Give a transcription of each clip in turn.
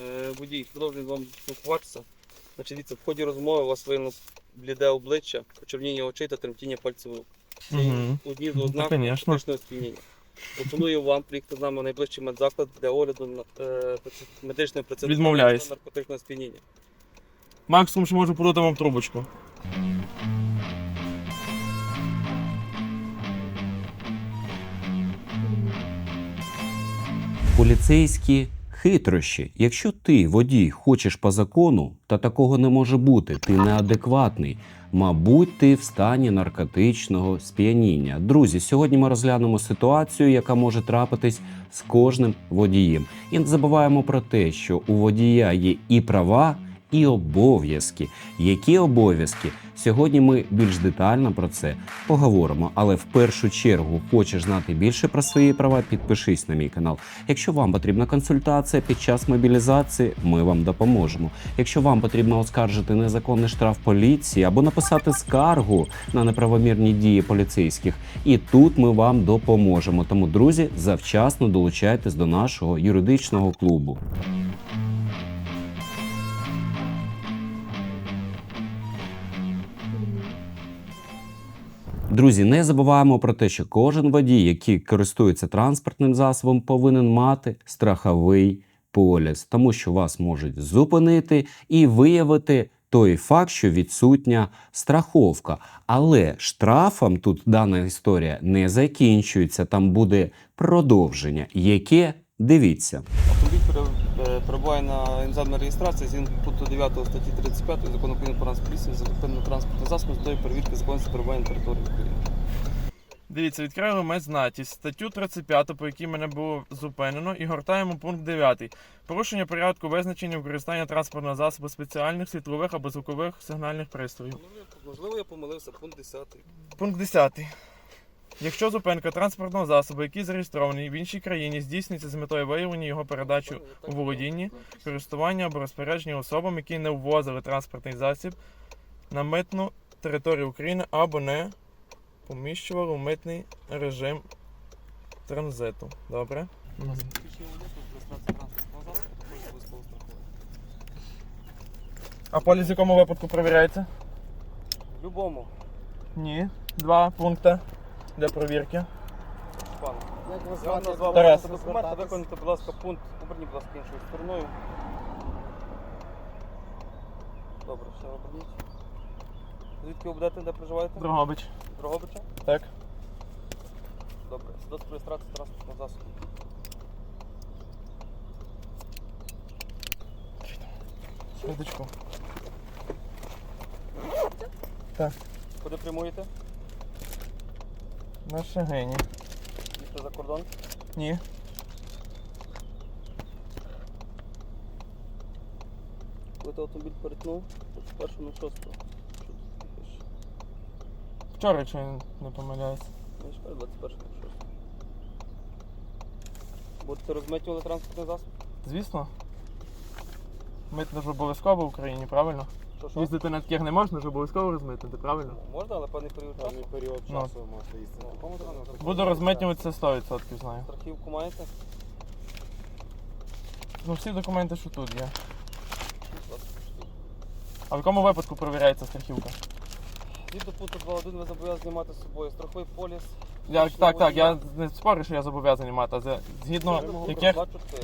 Е, Водій, продовжує вам спілкуватися. Значить, дивіться, в ході розмови у вас виявлено бліде обличчя, почервоніння очей та тремтіння пальців рук. Це Мгм. одні з Ну, ознак конечно. наркотичного сп'яніння. Пропоную вам приїхати з нами в найближчий медзаклад для огляду на е, праці- медичної процедури Відмовляюсь. наркотичного сп'яніння. Максимум, що можу подати вам трубочку. Поліцейські хитрощі. Якщо ти, водій, хочеш по закону, та такого не може бути, ти неадекватний. Мабуть, ти в стані наркотичного сп'яніння. Друзі, сьогодні ми розглянемо ситуацію, яка може трапитись з кожним водієм. І не забуваємо про те, що у водія є і права, і обов'язки. Які обов'язки? Сьогодні ми більш детально про це поговоримо. Але в першу чергу хочеш знати більше про свої права, підпишись на мій канал. Якщо вам потрібна консультація під час мобілізації, ми вам допоможемо. Якщо вам потрібно оскаржити незаконний штраф поліції або написати скаргу на неправомірні дії поліцейських, і тут ми вам допоможемо. Тому, друзі, завчасно долучайтесь до нашого юридичного клубу. Друзі, не забуваємо про те, що кожен водій, який користується транспортним засобом, повинен мати страховий поліс, тому що вас можуть зупинити і виявити той факт, що відсутня страховка. Але штрафом тут дана історія не закінчується. Там буде продовження, яке дивіться. Автомобіль е, перебуває на іноземній реєстрації згідно пункту 9 статті 35 закону України про транспорт за законним транспортним засобом з тої перевірки законності перебування на території України. Дивіться, відкрили ми знаті статтю 35, по якій мене було зупинено, і гортаємо пункт 9. Порушення порядку визначення використання транспортного засобу спеціальних світлових або звукових сигнальних пристроїв. Можливо, я помилився, пункт 10. Пункт 10. Якщо зупинка транспортного засобу, який зареєстрований в іншій країні, здійснюється з метою виявлення його передачі у володінні, користування або розпорядження особам, які не ввозили транспортний засіб на митну територію України або не поміщували в митний режим транзиту. Добре? А поліс в якому випадку перевіряється? В будь-якому, Ні. Два пункти для перевірки. пане. Як вас Я вам звати? назвав Тарас. ваші документи, виконайте, будь ласка, пункт, оберніть, будь ласка, іншою стороною. Добре, все оберніть. Звідки ви будете, де проживаєте? Дрогобич. Дрогобича? Так. Добре, свідоцтво реєстрації транспортного засобу. Швидочку. Куди прямуєте? На Шагині. Їдете за кордон? Ні. Коли ти автомобіль перетнув, то спершу на шосту. Вчора, чи не помиляюсь. Ну, чекай, 21 на шосту. Будете розмитювати транспортний засіб? Звісно. Митно ж обов'язково в Україні, правильно? Що, що? Їздити на таких не можна, ж обов'язково розмитнити, правильно? Можна, але певний період часу. Певний період Ну. часу ви можете їсти. Ну, кому треба? Буду розмитнюватися 100%, знаю. Страхівку маєте? Ну всі документи, що тут є. А в якому випадку перевіряється страхівка? Згідно пункту 2.1 ви зобов'язані мати з собою страховий поліс. Я, так, так, я не спорю, що я зобов'язаний мати, а за- згідно яких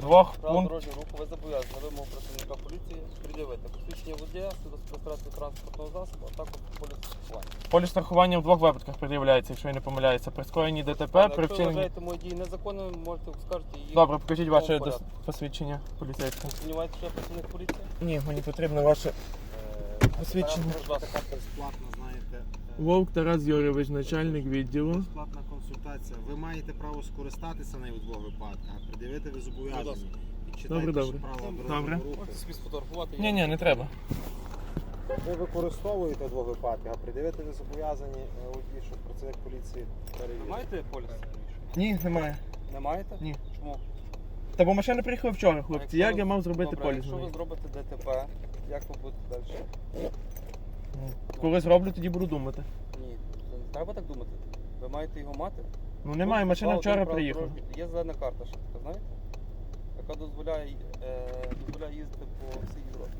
двох Право пункт. дорожнього руху ви зобов'язані на вимогу працівника поліції пред'явити посвідчення водія, свідоцтво транспортного засобу, а також поліс страхування. поліс страхування в двох випадках пред'являється, якщо я не помиляюся. При скоєнні ДТП, при Якщо ви вчиненні. вважаєте мої дії незаконними, можете скажете їх. Добре, покажіть ваше дос- порядку. посвідчення поліцейське. Сумніваєтеся, що я працівник поліції? Ні, мені потрібно ваше Е, посвідчення. Безплатна, знаєте. Вовк Тарас Юрійович, начальник відділу. Безплатна консультація. Ви маєте право скористатися нею в двох випадках, а пред'явити ви зобов'язані. Добре, добре. Добре. Можете собі сфотографувати. Ні, ні, не треба. Ви використовуєте в двох випадках, а пред'явити ви зобов'язані е, щоб працівник поліції перевірив. маєте поліс? Ні, немає. Не маєте? Ні. Чому? Та бо машина приїхала вчора, хлопці. Як я мав зробити Добре, поліс? Якщо ви неї? зробите ДТП, як ви будете далі? Коли зроблю, тоді буду думати. Ні, не треба так думати. Ви маєте його мати. Ну немає, машина вчора приїхала. Є зелена карта, що така, знаєте? Яка дозволяє е, дозволяє їздити по всій Європі.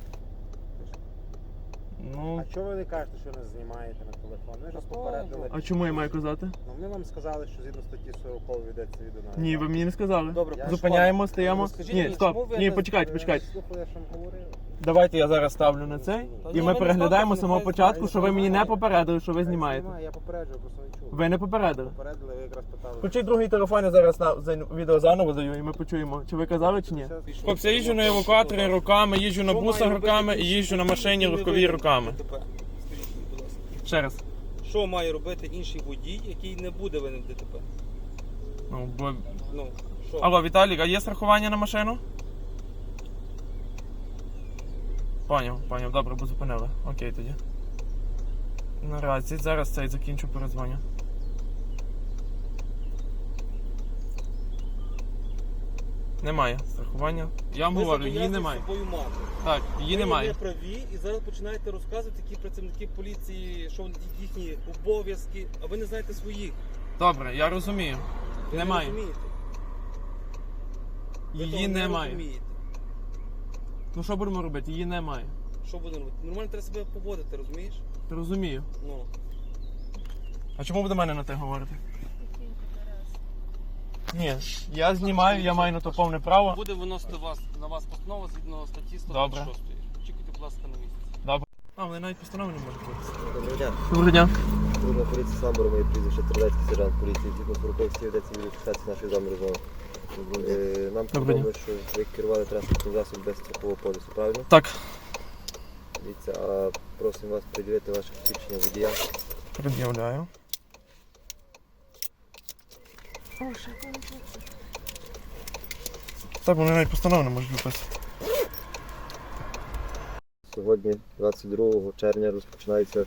Ну, А чого ви не кажете, що не знімаєте на телефон? Ми ж попередили. а чому я маю казати? Ну вони вам сказали, що згідно статті 40 ведеться від нас. Ні, ви мені не сказали. Добре, Я- Зупиняємо, стаємо. Ні, стоп. Ні, не- почекайте, почекайте. Слухали, що вам говорили. Давайте я зараз ставлю на цей, Та і ні, ми переглядаємо з самого початку, що ви мені не попередили, що ви знімаєте. Я попереджую, просто не чув. Ви не попередили. Попередили, ви якраз питали. Включіть другий телефон, я зараз на за відео заново даю, і ми почуємо, чи ви казали, чи ні. Хлопці, я їжджу на евакуаторі руками, їжджу на бусах руками і їжджу на машині легковій руками. ДТП? Скажіть мені, будь ласка. Ще раз. Що має робити інший водій, який не буде винен в ДТП? Ну, бо... Ну, що? Алло, Віталік, а є страхування на машину? Поняв, поняв, добре, бо зупинили. Окей тоді. Наразі зараз цей закінчу передзвоню. Немає страхування. Я вам говорю, її немає. мати. Так, її Ви немає. не праві і зараз починаєте розказувати такі працівники поліції, що їхні обов'язки, а ви не знаєте своїх. Добре, я розумію. Ви Немає. Не розумієте. Ви Її того не немає. розумієте. Ну що будемо робити? Її немає. Що будемо робити? Нормально треба себе поводити, розумієш? Розумію. Ну. А чому ви до мене на те говорите? Ні, я знімаю, я маю на то повне право. Буде виносити вас на вас постанова згідно статті 126. Добре. Чекайте, будь ласка, на місці. А, вони навіть постанови не можуть бути. Доброго дня. Доброго дня. Служба поліції Самбору, моє прізвище Тернецький сержант поліції. Згідно з протоколів ведеться відеофіксація нашої з вами розмови. Е, Нам повідомили, що ви керували транспортним засобом без страхового полісу, правильно? Так, Дивіться, а просимо вас приділити ваше посвідчення водія. пред'являю. Так, вони навіть постанови не можуть виписати. Сьогодні, 22 червня, розпочинається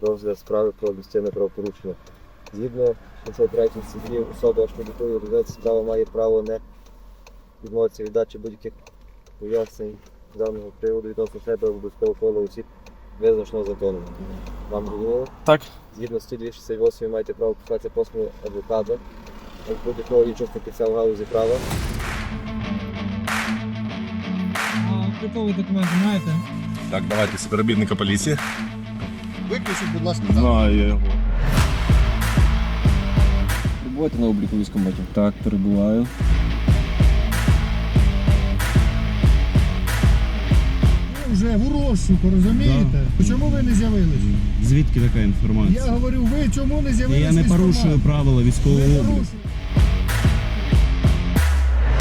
розгляд справи про адміністративне правопорушення. Згідно 63 статті особа, що готує розгляд справи, має право не відмовитися від дачі будь-яких пояснень з даного приводу відносно себе або близького кола осіб визначеного законом. Вам зрозуміло? Так, Згідно статті 268 маєте право писати послугу адвоката, як будь-якого іншого фахівця в галузі права. Обліковий документ маєте? Так, давайте співробітника поліції. Виключіть, будь ласка. Знаю я його. Перебуваєте на обліку військкоматів? Так, перебуваю. Ви вже в розшуку, розумієте? Чому ви не з'явились? Звідки така інформація? Я говорю, ви чому не з'явились? Я не військкомат? порушую правила військового обліку. порушуєте.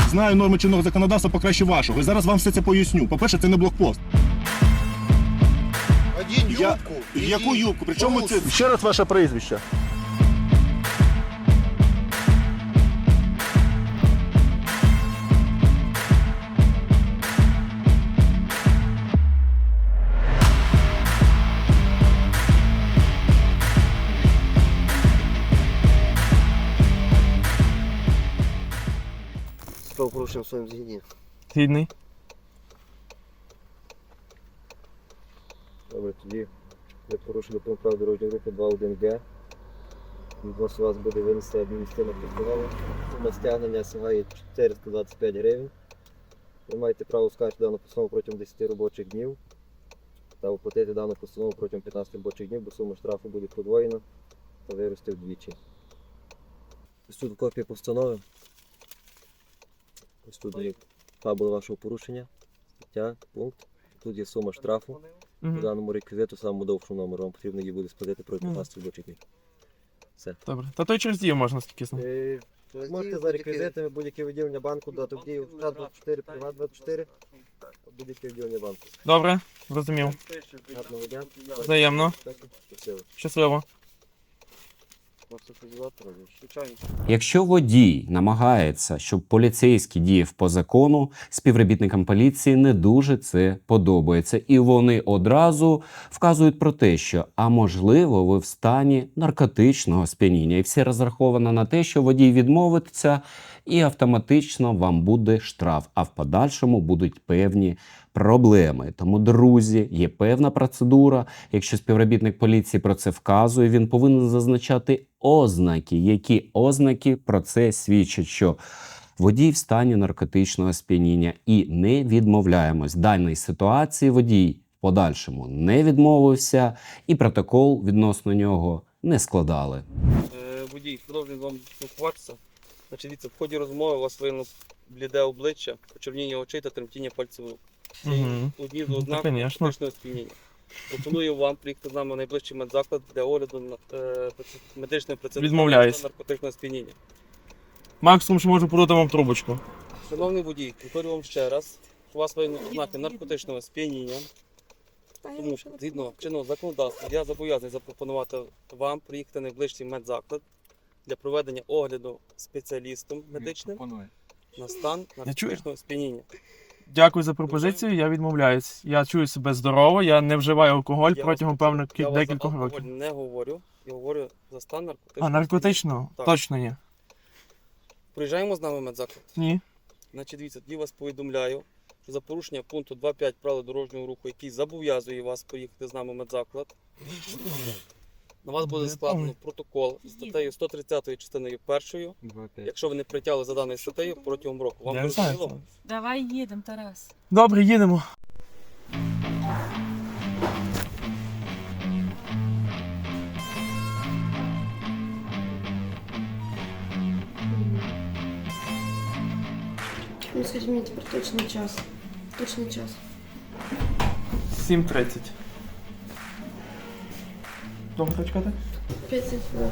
Знаю норми чинного законодавства покраще вашого. І зараз вам все це поясню. По-перше, це не блокпост. Одінь Я- юбку. Яку юбку? Причому це ще раз ваше прізвище. Правопорушенням своїм згідні. гідний. Добре, тоді ви порушили пункт прав дорожньої групи 2.1Г. Відносно вас буде винести адміністративна постанова. Сума стягнення сягає 425 гривень. Ви маєте право скаржити дану постанову протягом 10 робочих днів та оплатити дану постанову протягом 15 робочих днів, бо сума штрафу буде подвоєна та виросте вдвічі. Ось тут копія постанови. Ось тут є фабула вашого порушення, стаття, пункт. Тут є сума штрафу. В даному реквізиту самому довшому номеру вам потрібно її буде протягом Мгм. 15 робочих днів. Добре. Та той через дію можна стільки знати. Е, Можете за реквізитами будь-яке відділення банку дати в дію штат 24, приват 24, будь-яке відділення банку. Добре, зрозумів. Гарного дня. Взаємно. Щасливо. Щасливо. Якщо водій намагається, щоб поліцейський діяв по закону, співробітникам поліції не дуже це подобається, і вони одразу вказують про те, що а можливо, ви в стані наркотичного сп'яніння, і все розраховано на те, що водій відмовиться, і автоматично вам буде штраф. А в подальшому будуть певні проблеми. Тому, друзі, є певна процедура. Якщо співробітник поліції про це вказує, він повинен зазначати ознаки, які ознаки про це свідчать, що водій в стані наркотичного сп'яніння і не відмовляємось. Даній ситуації водій подальшому не відмовився, і протокол відносно нього не складали. Е, Водій, продовжуємо з вами спілкуватися. Значить, в ході розмови у вас виявлено бліде обличчя, почервоніння очей та тремтіння пальців рук. З Ну, ознак та, конечно. сп'яніння. Пропоную вам приїхати з нами в найближчий медзаклад для огляду на е, медичної Відмовляюсь. наркотичного сп'яніння. Максимум, що можу подати вам трубочку. Шановний водій, повторюю вам ще раз, що у вас виявлено ознаки наркотичного сп'яніння. Тому згідно чинного законодавства я зобов'язаний запропонувати вам приїхати в найближчий медзаклад для проведення огляду спеціалістом медичним на стан наркотичного сп'яніння. Дякую за пропозицію. Я відмовляюсь. Я чую себе здорово, я не вживаю алкоголь Я протягом вас певних Я вас за декількох алкоголь років. не говорю, я говорю за стан наркотичного А наркотичного? Так. Точно ні. Приїжджаємо з нами в медзаклад. Ні. Значить, дивіться, тоді вас повідомляю, що за порушення пункту 2.5 правил дорожнього руху, який зобов'язує вас поїхати з нами в медзаклад. На вас буде складено протокол з статтею 130 частиною першою, якщо ви не притягли за даною статтею протягом року. Вам зрозуміло? Давай їдемо, Тарас. Добре, їдемо. Ну, скажіть мені тепер точний час. Точний час. 7.30. Довго чекати? 5 хвилин.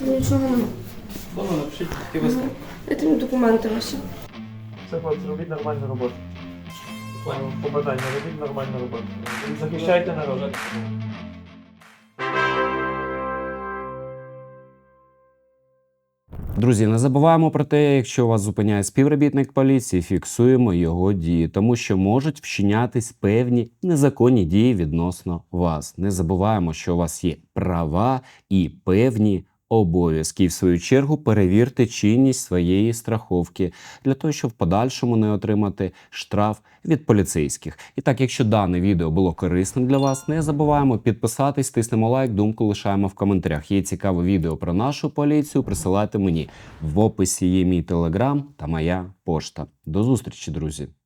Нічого нема. Добре, напишіть такі висновки. Дайте мені документи ваші. Все, хлопці, робіть нормальну роботу. Побажання, робіть нормальну роботу. Захищайте народ. Друзі, не забуваємо про те, якщо вас зупиняє співробітник поліції, фіксуємо його дії, тому що можуть вчинятись певні незаконні дії відносно вас. Не забуваємо, що у вас є права і певні обов'язки. І в свою чергу перевірте чинність своєї страховки для того, щоб в подальшому не отримати штраф від поліцейських. І так, якщо дане відео було корисним для вас, не забуваємо підписатись, тиснемо лайк, думку лишаємо в коментарях. Є цікаве відео про нашу поліцію. Присилайте мені в описі є мій телеграм та моя пошта. До зустрічі, друзі!